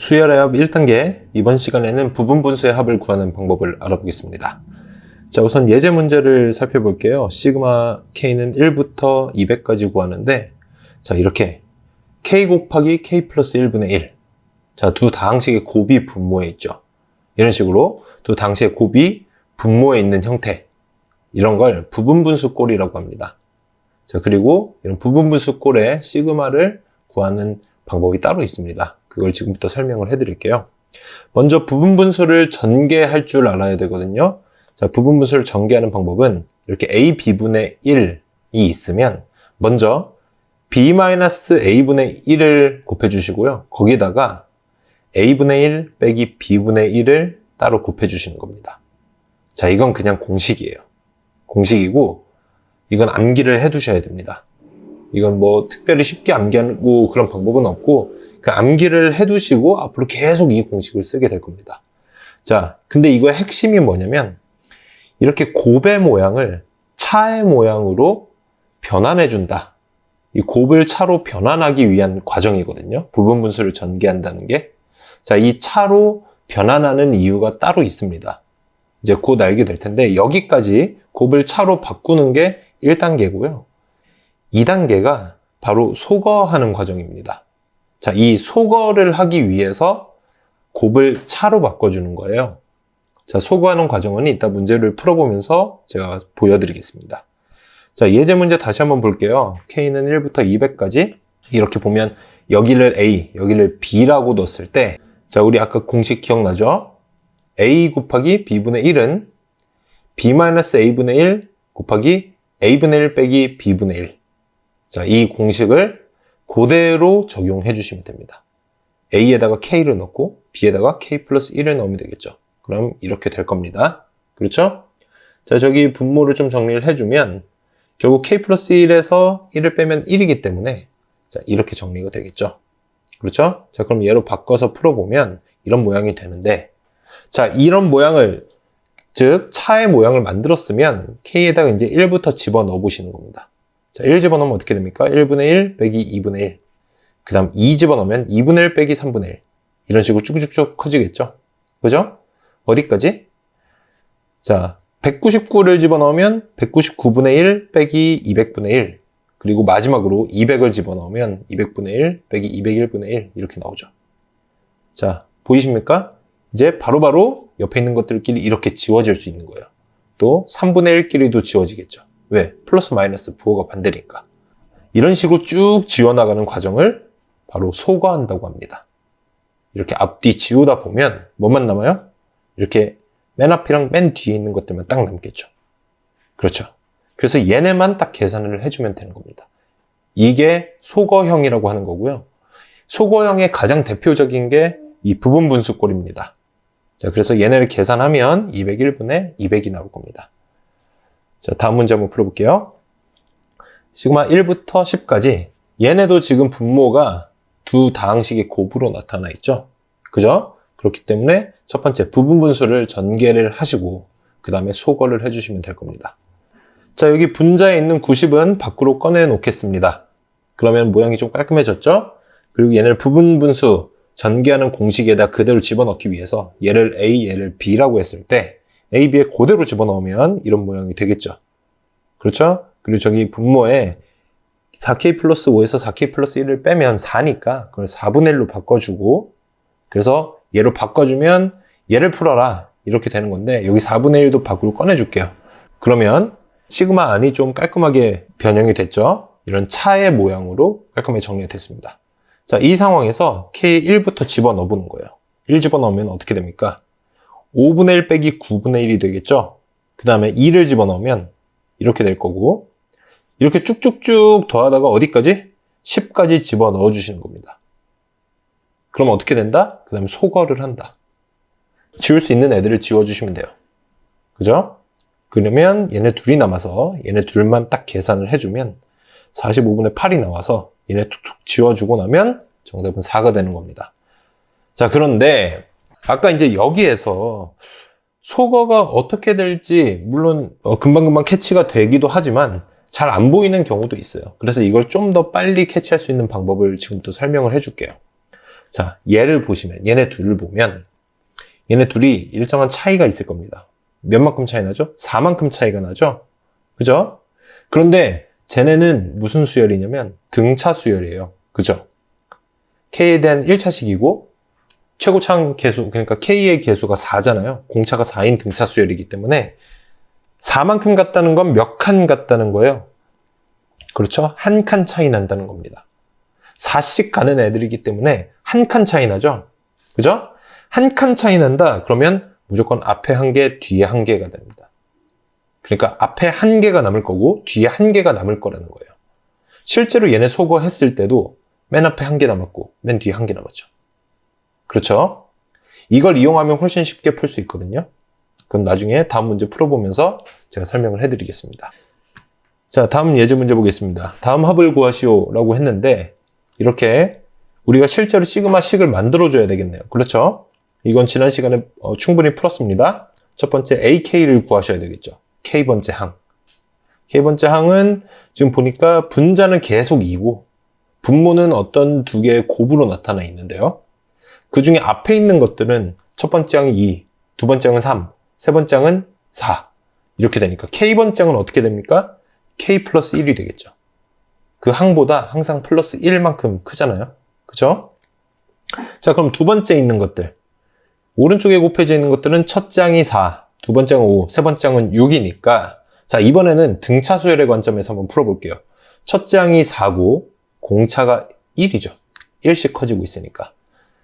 수열의 합 1단계 이번 시간에는 부분 분수의 합을 구하는 방법을 알아보겠습니다. 자 우선 예제 문제를 살펴볼게요. 시그마 k는 1부터 200까지 구하는데 자 이렇게 k 곱하기 k 플러스 1분의 1 자, 두 다항식의 곱이 분모에 있죠. 이런 식으로 두 다항식의 곱이 분모에 있는 형태 이런 걸 부분분수 꼴이라고 합니다. 자, 그리고 이런 부분분수 꼴의 시그마를 구하는 방법이 따로 있습니다. 그걸 지금부터 설명을 해드릴게요. 먼저 부분 분수를 전개할 줄 알아야 되거든요. 자, 부분 분수를 전개하는 방법은 이렇게 a, b분의 1이 있으면 먼저 b-a분의 1을 곱해주시고요. 거기다가 a분의 1 빼기 b분의 1을 따로 곱해주시는 겁니다. 자, 이건 그냥 공식이에요. 공식이고, 이건 암기를 해두셔야 됩니다. 이건 뭐 특별히 쉽게 암기하고 그런 방법은 없고, 그 암기를 해두시고 앞으로 계속 이 공식을 쓰게 될 겁니다. 자, 근데 이거의 핵심이 뭐냐면, 이렇게 곱의 모양을 차의 모양으로 변환해준다. 이 곱을 차로 변환하기 위한 과정이거든요. 부분 분수를 전개한다는 게. 자, 이 차로 변환하는 이유가 따로 있습니다. 이제 곧 알게 될 텐데, 여기까지 곱을 차로 바꾸는 게 1단계고요. 2단계가 바로 소거하는 과정입니다. 자, 이 소거를 하기 위해서 곱을 차로 바꿔주는 거예요. 자, 소거하는 과정은 이따 문제를 풀어보면서 제가 보여드리겠습니다. 자, 예제 문제 다시 한번 볼게요. K는 1부터 200까지. 이렇게 보면 여기를 A, 여기를 B라고 넣었을 때, 자, 우리 아까 공식 기억나죠? A 곱하기 B분의 1은 B-A분의 1 곱하기 A분의 1 빼기 B분의 1. 자, 이 공식을 그대로 적용해 주시면 됩니다. A에다가 K를 넣고 B에다가 K 플러스 1을 넣으면 되겠죠. 그럼 이렇게 될 겁니다. 그렇죠? 자, 저기 분모를 좀 정리를 해주면 결국 K 플러스 1에서 1을 빼면 1이기 때문에 자, 이렇게 정리가 되겠죠. 그렇죠? 자, 그럼 얘로 바꿔서 풀어보면 이런 모양이 되는데 자, 이런 모양을 즉 차의 모양을 만들었으면 K에다가 이제 1부터 집어넣어 보시는 겁니다. 자, 1 집어넣으면 어떻게 됩니까? 1분의 1 빼기 2분의 1. 그 다음 2 집어넣으면 2분의 1 빼기 3분의 1. 이런 식으로 쭉쭉쭉 커지겠죠? 그죠? 어디까지? 자, 199를 집어넣으면 199분의 1 빼기 200분의 1. 그리고 마지막으로 200을 집어넣으면 200분의 1 빼기 201분의 1 이렇게 나오죠. 자, 보이십니까? 이제 바로바로 옆에 있는 것들끼리 이렇게 지워질 수 있는 거예요. 또 3분의 1끼리도 지워지겠죠. 왜? 플러스 마이너스 부호가 반대니까. 이런 식으로 쭉 지워나가는 과정을 바로 소거한다고 합니다. 이렇게 앞뒤 지우다 보면 뭐만 남아요? 이렇게 맨 앞이랑 맨 뒤에 있는 것들만 딱 남겠죠. 그렇죠. 그래서 얘네만 딱 계산을 해주면 되는 겁니다. 이게 소거형이라고 하는 거고요. 소거형의 가장 대표적인 게 이 부분 분수꼴입니다. 자, 그래서 얘네를 계산하면 201분의 200이 나올 겁니다. 자, 다음 문제 한번 풀어볼게요. 시그마 1부터 10까지 얘네도 지금 분모가 두 다항식의 곱으로 나타나 있죠. 그죠? 그렇기 때문에 첫 번째 부분 분수를 전개를 하시고 그 다음에 소거를 해주시면 될 겁니다. 자, 여기 분자에 있는 90은 밖으로 꺼내 놓겠습니다. 그러면 모양이 좀 깔끔해졌죠? 그리고 얘를 부분 분수 전개하는 공식에다 그대로 집어넣기 위해서 얘를 A, 얘를 B라고 했을 때 A, B에 그대로 집어넣으면 이런 모양이 되겠죠. 그렇죠? 그리고 저기 분모에 4K 플러스 5에서 4K 플러스 1을 빼면 4니까 그걸 4분의 1로 바꿔주고 그래서 얘로 바꿔주면 얘를 풀어라 이렇게 되는 건데 여기 4분의 1도 밖으로 꺼내줄게요. 그러면 시그마 안이 좀 깔끔하게 변형이 됐죠. 이런 차의 모양으로 깔끔하게 정리가 됐습니다. 자, 이 상황에서 K1부터 집어넣어 보는 거예요. 1 집어넣으면 어떻게 됩니까? 5분의 1 빼기 9분의 1이 되겠죠? 그 다음에 2를 집어넣으면 이렇게 될 거고, 이렇게 쭉쭉쭉 더하다가 어디까지? 10까지 집어넣어 주시는 겁니다. 그럼 어떻게 된다? 그 다음에 소거를 한다. 지울 수 있는 애들을 지워주시면 돼요. 그죠? 그러면 얘네 둘이 남아서 얘네 둘만 딱 계산을 해주면 45분의 8이 나와서 얘네 툭툭 지워주고 나면 정답은 4가 되는 겁니다. 자, 그런데 아까 이제 여기에서 소거가 어떻게 될지 물론 어, 금방금방 캐치가 되기도 하지만 잘 안 보이는 경우도 있어요. 그래서 이걸 좀 더 빨리 캐치할 수 있는 방법을 지금부터 설명을 해줄게요. 자, 얘를 보시면, 얘네 둘을 보면, 얘네 둘이 일정한 차이가 있을 겁니다. 몇만큼 차이 나죠? 4만큼 차이가 나죠? 그죠? 그런데 쟤네는 무슨 수열이냐면 등차 수열이에요. 그죠? K에 대한 1차식이고 최고차항 개수, 그러니까 K의 개수가 4잖아요. 공차가 4인 등차 수열이기 때문에 4만큼 같다는 건 몇 칸 같다는 거예요. 그렇죠? 한 칸 차이 난다는 겁니다. 4씩 가는 애들이기 때문에 한 칸 차이 나죠? 그죠? 한 칸 차이 난다? 그러면 무조건 앞에 한 개, 뒤에 한 개가 됩니다. 그러니까 앞에 한 개가 남을 거고 뒤에 한 개가 남을 거라는 거예요. 실제로 얘네 소거했을 때도 맨 앞에 한 개 남았고 맨 뒤에 한 개 남았죠. 그렇죠? 이걸 이용하면 훨씬 쉽게 풀 수 있거든요. 그건 나중에 다음 문제 풀어보면서 제가 설명을 해드리겠습니다. 자, 다음 예제 문제 보겠습니다. 다음 합을 구하시오라고 했는데 이렇게 우리가 실제로 시그마 식을 만들어줘야 되겠네요. 그렇죠? 이건 지난 시간에 어, 충분히 풀었습니다. 첫 번째 AK를 구하셔야 되겠죠. K번째 항. K번째 항은 지금 보니까 분자는 계속 2고 분모는 어떤 두 개의 곱으로 나타나 있는데요. 그 중에 앞에 있는 것들은 첫 번째 항이 2, 두 번째 항은 3, 세 번째 항은 4. 이렇게 되니까 K번째 항은 어떻게 됩니까? K 플러스 1이 되겠죠. 그 항보다 항상 플러스 1만큼 크잖아요. 그죠? 자, 그럼 두 번째 있는 것들. 오른쪽에 곱해져 있는 것들은 첫 장이 4, 두 번째 장은 5, 세 번째 장은 6이니까 자, 이번에는 등차 수열의 관점에서 한번 풀어볼게요. 첫 장이 4고 공차가 1이죠. 1씩 커지고 있으니까.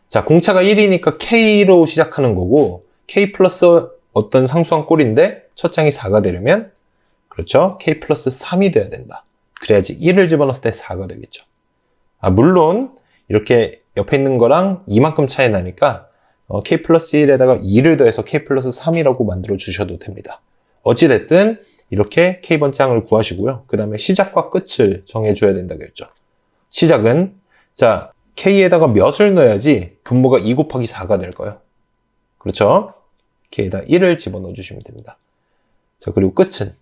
자, 공차가 1이니까 K로 시작하는 거고 K 플러스 어떤 상수한 꼴인데 첫 장이 4가 되려면 그렇죠? K 플러스 3이 돼야 된다. 그래야지 1을 집어넣었을 때 4가 되겠죠. 아, 물론 이렇게 옆에 있는 거랑 이만큼 차이 나니까 어, K 플러스 1에다가 2를 더해서 K 플러스 3이라고 만들어 주셔도 됩니다. 어찌됐든 이렇게 K번장을 구하시고요. 그 다음에 시작과 끝을 정해줘야 된다고 했죠. 시작은 자 K에다가 몇을 넣어야지 분모가 2 곱하기 4가 될까요? 그렇죠? K에다 1을 집어넣어 주시면 됩니다. 자 그리고 끝은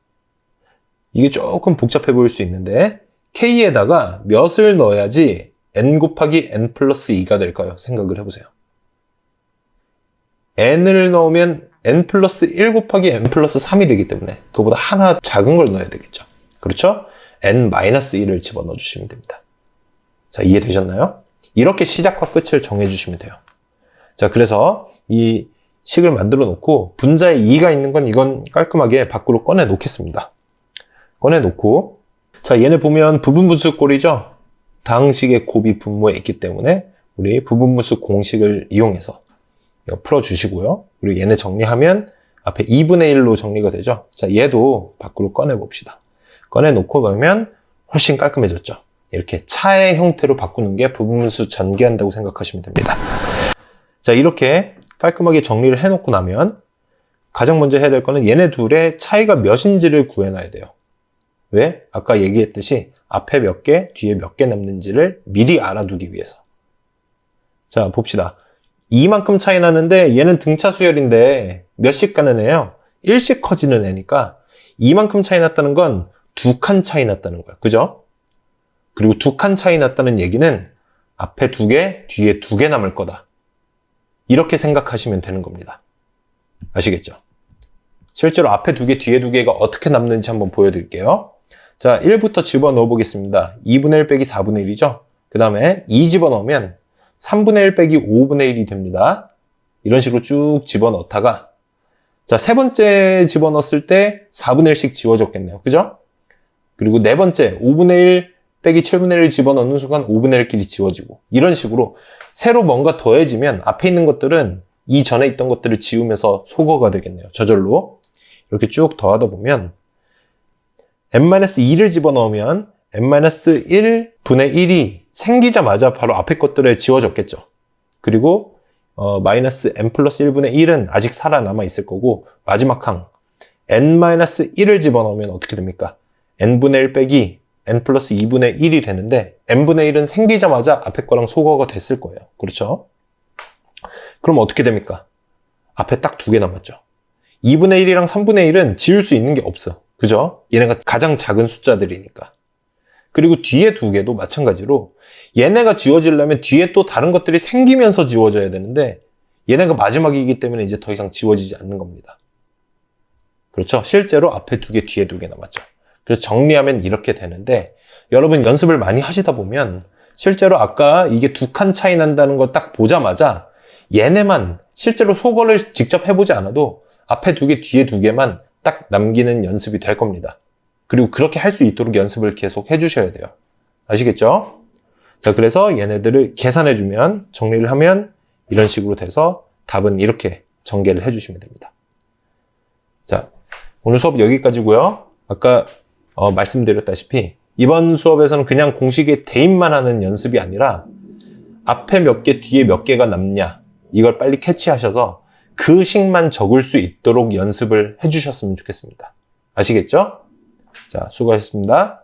이게 조금 복잡해 보일 수 있는데 K에다가 몇을 넣어야지 n 곱하기 n 플러스 2가 될까요? 생각을 해보세요. n을 넣으면 n 플러스 1 곱하기 n 플러스 3이 되기 때문에 그보다 하나 작은 걸 넣어야 되겠죠. 그렇죠? n 마이너스 1을 집어넣어 주시면 됩니다. 자, 이해되셨나요? 이렇게 시작과 끝을 정해 주시면 돼요. 자, 그래서 이 식을 만들어 놓고 분자에 2가 있는 건 이건 깔끔하게 밖으로 꺼내 놓겠습니다. 꺼내 놓고 자, 얘네 보면 부분분수 꼴이죠? 다항식의 곱이 분모에 있기 때문에 우리 부분분수 공식을 이용해서 풀어주시고요. 그리고 얘네 정리하면 앞에 2분의 1로 정리가 되죠. 자, 얘도 밖으로 꺼내 봅시다. 꺼내 놓고 보면 훨씬 깔끔해졌죠. 이렇게 차의 형태로 바꾸는 게 부분수 전개한다고 생각하시면 됩니다. 자, 이렇게 깔끔하게 정리를 해놓고 나면 가장 먼저 해야 될 거는 얘네 둘의 차이가 몇인지를 구해놔야 돼요. 왜? 아까 얘기했듯이 앞에 몇 개, 뒤에 몇 개 남는지를 미리 알아두기 위해서. 자, 봅시다. 이만큼 차이 나는데 얘는 등차 수열인데 몇씩 가는 애요? 1씩 커지는 애니까 이만큼 차이 났다는 건 두 칸 차이 났다는 거야. 그죠? 그리고 두 칸 차이 났다는 얘기는 앞에 두 개, 뒤에 두 개 남을 거다. 이렇게 생각하시면 되는 겁니다. 아시겠죠? 실제로 앞에 두 개, 뒤에 두 개가 어떻게 남는지 한번 보여드릴게요. 자, 1부터 집어넣어 보겠습니다. 2분의 1 빼기 4분의 1이죠? 그 다음에 2 집어넣으면 3분의 1 빼기 5분의 1이 됩니다. 이런 식으로 쭉 집어넣다가 자, 세 번째 집어넣었을 때 4분의 1씩 지워졌겠네요. 그죠? 그리고 네 번째 5분의 1 빼기 7분의 1을 집어넣는 순간 5분의 1끼리 지워지고 이런 식으로 새로 뭔가 더해지면 앞에 있는 것들은 이전에 있던 것들을 지우면서 소거가 되겠네요. 저절로. 이렇게 쭉 더하다 보면 n-2를 집어넣으면 n-1분의 1이 생기자마자 바로 앞에 것들에 지워졌겠죠. 그리고 어, 마이너스 n 플러스 1분의 1은 아직 살아남아 있을 거고 마지막 항 n-1을 집어넣으면 어떻게 됩니까? n분의 1 빼기 n 플러스 2분의 1이 되는데 n분의 1은 생기자마자 앞에 거랑 소거가 됐을 거예요. 그렇죠? 그럼 어떻게 됩니까? 앞에 딱 두 개 남았죠. 2분의 1이랑 3분의 1은 지울 수 있는 게 없어. 그죠? 얘네가 가장 작은 숫자들이니까. 그리고 뒤에 두 개도 마찬가지로 얘네가 지워지려면 뒤에 또 다른 것들이 생기면서 지워져야 되는데 얘네가 마지막이기 때문에 이제 더 이상 지워지지 않는 겁니다. 그렇죠? 실제로 앞에 두 개, 뒤에 두 개 남았죠. 그래서 정리하면 이렇게 되는데 여러분 연습을 많이 하시다 보면 실제로 아까 이게 두 칸 차이 난다는 걸딱 보자마자 얘네만 실제로 소거를 직접 해보지 않아도 앞에 두 개, 뒤에 두 개만 딱 남기는 연습이 될 겁니다. 그리고 그렇게 할 수 있도록 연습을 계속 해주셔야 돼요. 아시겠죠? 자, 그래서 얘네들을 계산해주면, 정리를 하면 이런 식으로 돼서 답은 이렇게 전개를 해주시면 됩니다. 자, 오늘 수업 여기까지고요. 아까 어, 말씀드렸다시피 이번 수업에서는 그냥 공식에 대입만 하는 연습이 아니라 앞에 몇 개, 뒤에 몇 개가 남냐 이걸 빨리 캐치하셔서 그 식만 적을 수 있도록 연습을 해주셨으면 좋겠습니다. 아시겠죠? 자, 수고하셨습니다.